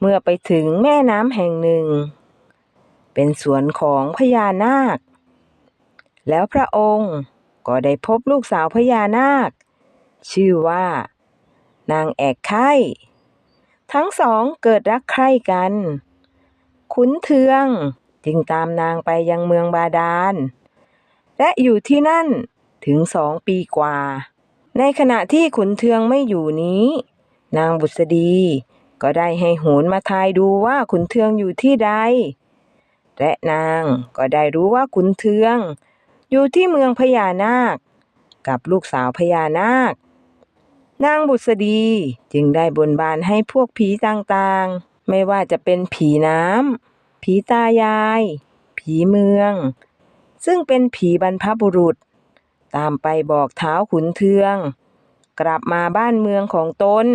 เมื่อไปถึงแม่น้ำแห่งหนึ่ง เป็นสวนของพญานาค แล้วพระองค์ก็ได้พบลูกสาวพญานาค ชื่อว่า นางแอกไข่ทั้งสองเกิดรักใคร่กัน ขุนเทืองจึงตามนางไปยังเมืองบาดาล และอยู่ที่นั่นถึงสองปีกว่า ในขณะที่ขุนเทืองไม่อยู่นี้ นางบุษดี ก็ได้ให้โหนมาทายดูว่าขุนเทืองอยู่ที่ใด และนางก็ได้รู้ว่าขุนเทือง อยู่ที่เมืองพญานาค กับลูกสาวพญานาค นางบุษดีจึงได้บนบานให้พวกผีต่างๆ ไม่ว่าจะเป็นผีน้ำ ผีตายาย ผีเมือง ซึ่งเป็นผีบรรพบุรุษ ตามไปบอกเท้าขุนเทือง กลับมาบ้านเมืองของตน